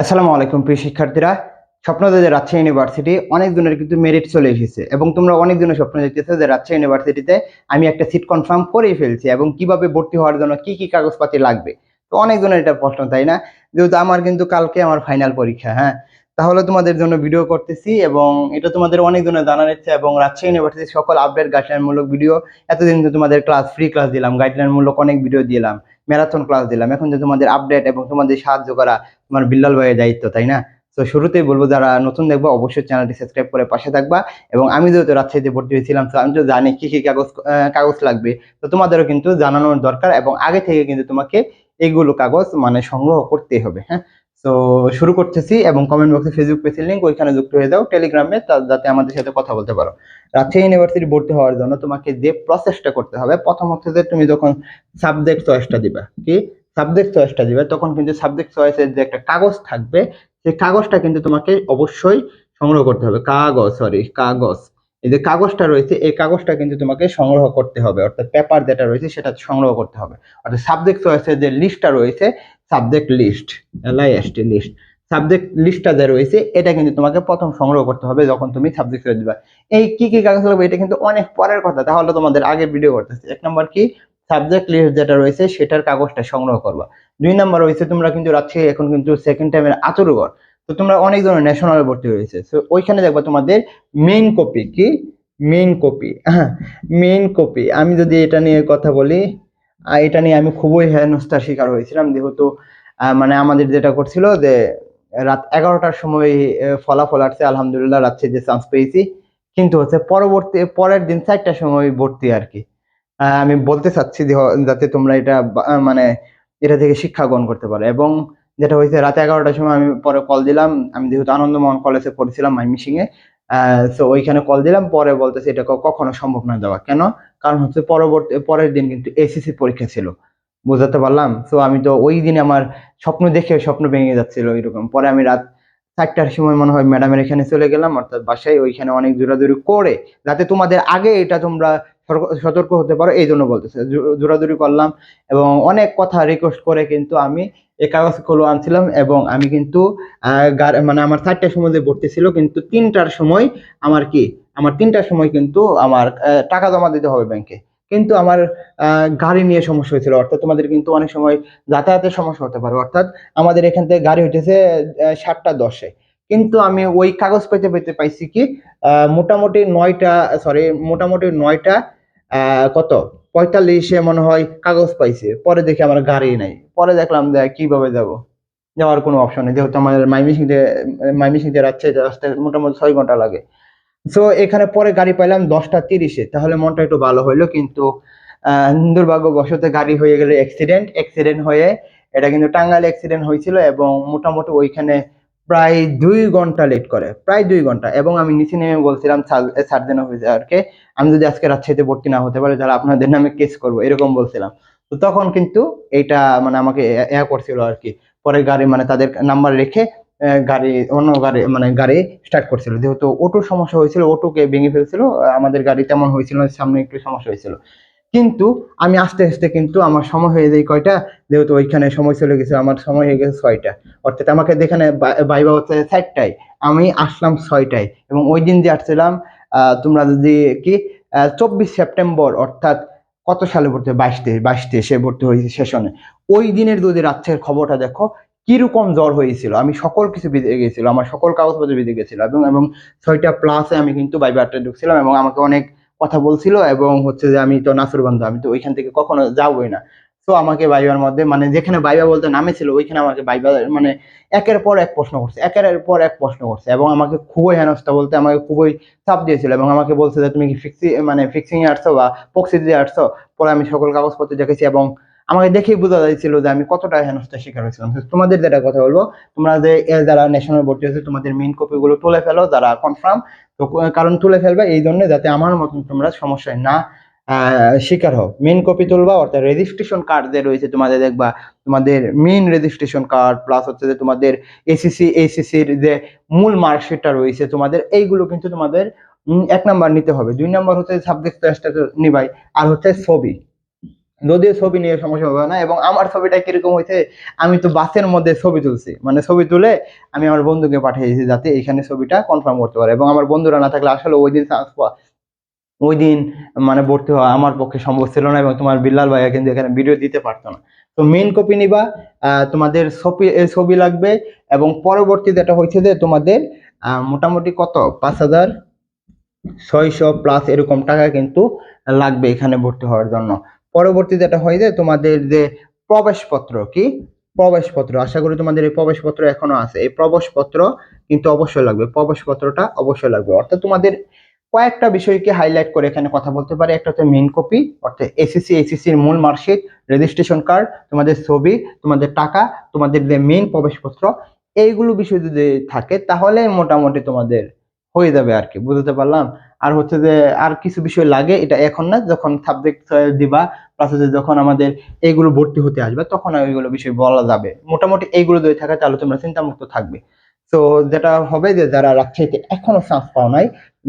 আসসালামু আলাইকুম, প্রিয় শিক্ষার্থীরা। স্বপ্ন যে রাজশাহী ইউনিভার্সিটি অনেক দিনের কিন্তু মেরিট চলে এসেছে এবং তোমরা অনেক দিনের স্বপ্ন দেখতেছো যে রাজশাহী ইউনিভার্সিটিতে আমি একটা সিট কনফার্ম করেই ফেলছি এবং কীভাবে ভর্তি হওয়ার জন্য কি কি কাগজপাতি লাগবে। তো অনেক দিনের এটা প্রশ্ন, তাই না? যেহেতু আমার কিন্তু কালকে আমার ফাইনাল পরীক্ষা হ্যাঁ? তাহলে তোমাদের জন্য ভিডিও করতেছি এবং এটা তোমাদের অনেক দিনের জানার ইচ্ছে এবং রাজশাহী ইউনিভার্সিটির সকল আপডেট গাইডলাইনমূলক ভিডিও এতদিন তোমাদের ক্লাস ফ্রি ক্লাস দিলাম গাইডলাইনমূলক অনেক ভিডিও দিলাম। ম্যারাথন ক্লাস দিলাম। এখন যে তোমাদের আপডেট এবং তোমাদের সাহায্য করা তোমার বিল্লাল ভাইয়ের দায়িত্ব, তাই না? তো শুরুতেই বলব, যারা নতুন দেখব, অবশ্যই চ্যানেলটি সাবস্ক্রাইব করে পাশে থাকবা। এবং আমি যেহেতু রাজশাহীতে ভর্তি হয়েছিলাম, তো আমি তো জানি কী কী কাগজ কাগজ লাগবে। তো তোমাদেরও কিন্তু জানানোর দরকার এবং আগে থেকে কিন্তু তোমাকে এগুলো কাগজ মানে সংগ্রহ করতে হবে হ্যাঁ? তো শুরু করতেছি এবং কমেন্ট বক্সে ফেসবুক পেজের লিঙ্ক ওইখানে যুক্ত হয়ে যাও টেলিগ্রামে যাতে আমাদের সাথে কথা বলতে পারো। রাজশাহী ইউনিভার্সিটি ভর্তি হওয়ার জন্য তোমাকে যে প্রসেসটা করতে হবে, প্রথম হচ্ছে যে তুমি যখন সাবজেক্ট চয়েসটা দিবা, কি? সাবজেক্ট চয়েসটা দিবে, তখন কিন্তু সাবজেক্ট চয়েসের যে একটা কাগজ থাকবে, সেই কাগজটা কিন্তু তোমাকে অবশ্যই সংগ্রহ করতে হবে। কাগজ সরি কাগজ। এই যে কাগজটা রয়েছে, এই কাগজটা কিন্তু তোমাকে সংগ্রহ করতে হবে। অর্থাৎ পেপার যেটা রয়েছে, সেটা সংগ্রহ করতে হবে। অর্থাৎ সাবজেক্ট চয়েসের যে লিস্টটা রয়েছে subject list L I S T list subject লিস্টটা যে রয়েছে, এটা কিন্তু তোমাকে প্রথম সংগ্রহ করতে হবে যখন তুমি সাবজেক্ট চয়েস দিবা। এই কি কি কাগজ লাগবে, এটা কিন্তু অনেক পরের কথা, তাহলে তোমাদের আগে ভিডিও করতেছি। এক নম্বর কি? সাবজেক্ট লিস্ট যেটা রয়েছে, সেটার কাগজটা সংগ্রহ করবা। দুই নাম্বার রয়েছে, তোমরা কিন্তু রাজশাহী এখন কিন্তু সেকেন্ড টাইমের আচরগড় তো তোমরা অনেক ধরনের ন্যাশনাল ভর্তি হয়েছে। তো ওইখানে দেখবা তোমাদের মেইন কপি কি? মেইন কপি হ্যাঁ মেইন কপি আমি যদি এটা নিয়ে কথা বলি এটা নিয়ে আমি খুবই হেনস্থার শিকার হয়েছিলাম। যেহেতু মানে আমাদের যেটা করছিল যে, রাত এগারোটার সময় ফলাফল আসছে, আলহামদুলিল্লাহ রাত্রে যে চান্স পেয়েছি। কিন্তু হচ্ছে পরবর্তী, পরের দিন চারটার সময় ভর্তি আর কি। আমি বলতে চাচ্ছি যাতে তোমরা এটা মানে এটা থেকে শিক্ষা গ্রহণ করতে পারো। এবং যেটা হয়েছে, রাত এগারোটার সময় আমি পরে কল দিলাম। আমি যেহেতু আনন্দমোহন কলেজে পড়েছিলাম মাইমিসিং তো ওইখানে কল দিলাম, পরে বলতেছে এটা কখনো সম্ভব না দেওয়া। কেন? কারণ হচ্ছে পরবর্তী পরের দিন কিন্তু এসএসসি পরীক্ষা ছিল। বোঝাতে পারলাম? তো আমি তো ওই দিন আমার স্বপ্ন দেখে স্বপ্ন ভেঙে যাচ্ছিল এরকম। পরে আমি রাত চারটার সময় মনে হয় ম্যাডামের এখানে চলে গেলাম, অর্থাৎ বাসায় ওইখানে অনেক দৌড়াদৌড়ি করে, যাতে তোমাদের আগে এটা তোমরা সতর্ক- হতে পারো, এই জন্য বলতেছে। জো- দৌড়াদৌড়ি করলাম এবং অনেক কথা রিকোয়েস্ট করে কিন্তু আমি এই কাগজগুলো আনছিলাম এবং আমি কিন্তু মানে আমার চারটার সময় যে ভর্তি ছিল কিন্তু তিনটার সময় আমার কি, আমার তিনটার সময় কিন্তু আমার টাকা জমা দিতে হবে ব্যাংকে। কিন্তু আমার গাড়ি নিয়ে সমস্যা হয়েছিল। অর্থাৎ তোমাদের কিন্তু অনেক সময় যাতায়াতের সমস্যা হতে পারে। অর্থাৎ আমাদের এখান থেকে গাড়ি হইতেছে সাতটা দশে। কিন্তু আমি ওই কাগজ পেতে পেতে পাইছি কি মোটামুটি নয়টা সরি মোটামুটি নয়টা কত? পঁয়তাল্লিশে মনে হয় কাগজ পাইছে। পরে দেখি আমার গাড়ি নাই। পরে দেখলাম যে কীভাবে যাব? যাওয়ার কোনো অপশন নেই। যেহেতু আমাদের মাইমিসিং থেকে মাইমিসিং থেকে রাখছে রাস্তায় মোটামুটি ছয় ঘণ্টা লাগে। সো এখানে পরে গাড়ি পাইলাম দশটা তিরিশে। তাহলে মনটা একটু ভালো হইল কিন্তু দুর্ভাগ্যবশত গাড়ি হয়ে গেলে অ্যাক্সিডেন্ট অ্যাক্সিডেন্ট হয়ে, এটা কিন্তু টাঙ্গাইল অ্যাক্সিডেন্ট হয়েছিল এবং মোটামুটি ওইখানে প্রায় দুই ঘণ্টা লেট করে, প্রায় দুই ঘণ্টা। এবং আমি নিচে নেমে বলছিলাম সার্জেন অফিসারকে আমি যদি আজকে রাজশাহীতে ভর্তি না হতে পারে, তাহলে আপনাদের নামে কেস করব। এরকম বলছিলাম। তো তখন কিন্তু এইটা মানে আমাকে এ করছিল আর কি পরে গাড়ি মানে তাদের নাম্বার রেখে গাড়ি, অন্য গাড়ি মানে গাড়ি স্টার্ট করছিল। যেহেতু অটোর সমস্যা হয়েছিল, অটোকে ভেঙে ফেলছিল। আমাদের গাড়ি তেমন হয়েছিল সামনে একটু সমস্যা হয়েছিল। কিন্তু আমি আস্তে আস্তে কিন্তু আমার সময় হয়ে যায় কয়টা? যেহেতু ওইখানে সময় চলে গেছে, আমার সময় হয়ে গেছে ছয়টা। অর্থাৎ আমাকে যেখানে বাইবা হচ্ছে চারটায়, আমি আসলাম ছয়টায়। এবং ওই দিন যে আসছিলাম তোমরা যদি কি চব্বিশ সেপ্টেম্বর, অর্থাৎ কত সালে ভর্তি বাইশ তেইশ, বাইশ তেইশে ভর্তি হয়েছে সেশনে। ওই দিনের যদি রাত্রের খবরটা দেখো, কীরকম জ্বর হয়েছিল? আমি সকল কিছু ভিজে গেছিল, আমার সকল কাগজপত্র ভিজে গেছিল। এবং এবং ছয়টা প্লাসে আমি কিন্তু বাইবারটা ঢুকছিলাম এবং আমাকে অনেক কথা বলছিল এবং হচ্ছে যে আমি তো নাসুর বন্ধু, আমি তো ওইখান থেকে কখনো যাবোই না। তো আমাকে বাইবার মধ্যে মানে যেখানে বাইবা বলতে নামেছিল ওইখানে আমাকে বাইবা মানে একের পর এক প্রশ্ন করছে, একের পর এক প্রশ্ন করছে এবং আমাকে খুবই হেনস্থা বলতে, আমাকে খুবই চাপ দিয়েছিল এবং আমাকে বলছে যে, তুমি কি ফিক্সি মানে ফিক্সিং এ আসছো বা পক্সি দিয়ে আসছো পরে আমি সকল কাগজপত্র দেখেছি এবং আমাকে দেখেই বোঝা যাচ্ছিল যে আমি কতটা হেনস্থার শিকার হয়েছিলাম। তোমাদের যেটা কথা বলব, তোমরা যে যারা ন্যাশনাল ভর্তি হয়েছে তোমাদের মেইন কপিগুলো তুলে ফেলো, যারা কনফার্ম তো কারণ তুলে ফেলবে এই জন্য যাতে আমার মতন তোমরা সমস্যায় না শিকার হও। মেন কপি তুলবা, অর্থাৎ রেজিস্ট্রেশন কার্ড যে রয়েছে তোমাদের দেখবা, তোমাদের মেন রেজিস্ট্রেশন কার্ড প্লাস হচ্ছে যে তোমাদের এসিসি এসিসির যে মূল মার্কশিটটা রয়েছে, তোমাদের এইগুলো কিন্তু তোমাদের এক নাম্বার নিতে হবে। দুই নাম্বার হচ্ছে সাবজেক্ট টেস্টটা নিবাই, আর হচ্ছে ছবি। যদিও ছবি নিয়ে সমস্যা হবে না এবং আমার ছবিটা কীরকম হয়েছে, আমি তো বাসের মধ্যে ছবি তুলছি। মানে ছবি তুলে আমি আমার বন্ধুকে পাঠিয়েছি যাতে এখানে ছবিটা কনফার্ম করতে পারে এবং আমার বন্ধুরা না থাকলে আসলে ওই দিন chance পাওয়া- ওই দিন মানে ভর্তি হওয়া আমার পক্ষে সম্ভব ছিল না এবং তোমার বিল্লাল ভাইয়া কিন্তু এখানে ভিডিও দিতে পারতো না। তো মেন কপি নিবা তোমাদের ছবি ছবি লাগবে এবং পরবর্তী যেটা হয়েছে যে তোমাদের মোটামুটি কত? পাঁচ হাজার ছয়শো প্লাস এরকম টাকা কিন্তু লাগবে এখানে ভর্তি হওয়ার জন্য। পরবর্তী যেটা হয় যে তোমাদের যে প্রবেশপত্র, কি? প্রবেশপত্র। আশা করি তোমাদের এই প্রবেশপত্র এখনও আছে। এই প্রবেশপত্র কিন্তু অবশ্যই লাগবে। প্রবেশপত্রটা অবশ্যই লাগবে। অর্থাৎ তোমাদের কয়েকটা বিষয়কে হাইলাইট করে এখানে কথা বলতে পারি। একটা হচ্ছে মেন কপি অর্থাৎ এসএসসি এসএসসির মূল মার্কশিট রেজিস্ট্রেশন কার্ড তোমাদের ছবি, তোমাদের টাকা, তোমাদের যে মেন প্রবেশপত্র, এইগুলো বিষয় যদি থাকে, তাহলে মোটামুটি তোমাদের হয়ে যাবে আর কি। বুঝতে পারলাম? আর হচ্ছে যে আর কিছু বিষয় লাগে, এটা এখন না, যখন সাবজেক্ট দিবা প্লাস হচ্ছে যখন আমাদের এইগুলো ভর্তি হতে আসবে, তখন আর ওইগুলো বিষয় বলা যাবে। মোটামুটি এইগুলো যদি থাকে, তাহলে তোমরা চিন্তামুক্ত থাকবে। তো যেটা হবে যে যারা রাজশাহীতে এখনও চান্স পাও নাই,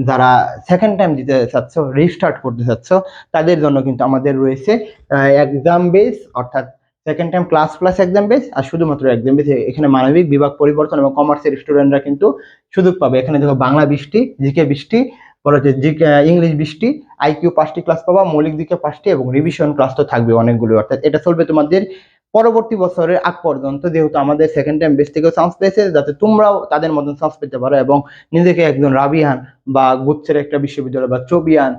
যারা সেকেন্ড টাইম দিতে চাচ্ছ রিস্টার্ট করতে চাচ্ছ, তাদের জন্য কিন্তু আমাদের রয়েছে এক্সাম বেস অর্থাৎ second time class plus exam base আর শুধুমাত্র এক্সাম বেস এখানে মানবিক বিভাগ, পরিবর্তন এবং কমার্সের স্টুডেন্টরা কিন্তু সুযোগ পাবে। এখানে দেখো বাংলা বৃষ্টি, জিকে বৃষ্টি পরে হচ্ছে ইংলিশ বৃষ্টি আইকিউ পাঁচটি ক্লাস পাবা, মৌলিক দিকে পাঁচটি এবং রিভিশন ক্লাস তো থাকবে অনেকগুলো অর্থাৎ এটা চলবে তোমাদের পরবর্তী বছরের আগ পর্যন্ত, যেহেতু আমাদের সেকেন্ড টাইম বেশ থেকেও চান্স পেয়েছে, যাতে তোমরাও তাদের মতন চান্স পেতে পারো এবং নিজেকে একজন রাবিহান বা গুচ্ছের একটা বিশ্ববিদ্যালয় বা চবিয়ান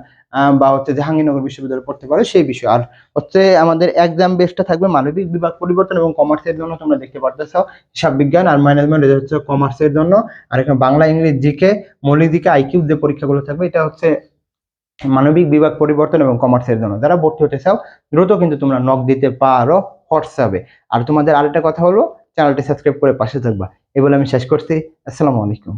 বা হচ্ছে জাহাঙ্গীরনগর বিশ্ববিদ্যালয়ে পড়তে পারো সেই বিষয়। আর হচ্ছে আমাদের এক্সাম বেসটা থাকবে মানবিক বিভাগ পরিবর্তন এবং কমার্সের জন্য, তোমরা দেখতে পারতেছো হিসাব বিজ্ঞান আর ম্যানেজমেন্ট এটা হচ্ছে কমার্সের জন্য। আর এখানে বাংলা ইংলিশ জিকে মৌলিক দিকে আইকিউ যে পরীক্ষাগুলো থাকবে, এটা হচ্ছে মানবিক বিভাগ পরিবর্তন এবং কমার্সের জন্য। যারা ভর্তি হতে চাও, দ্রুত কিন্তু তোমরা নক দিতে পারো হোয়াটসঅ্যাপে। আর তোমাদের আরেকটা কথা হলো চ্যানেলটি সাবস্ক্রাইব করে পাশে থাকবা। এই বলে আমি শেষ করছি। আসসালামু আলাইকুম।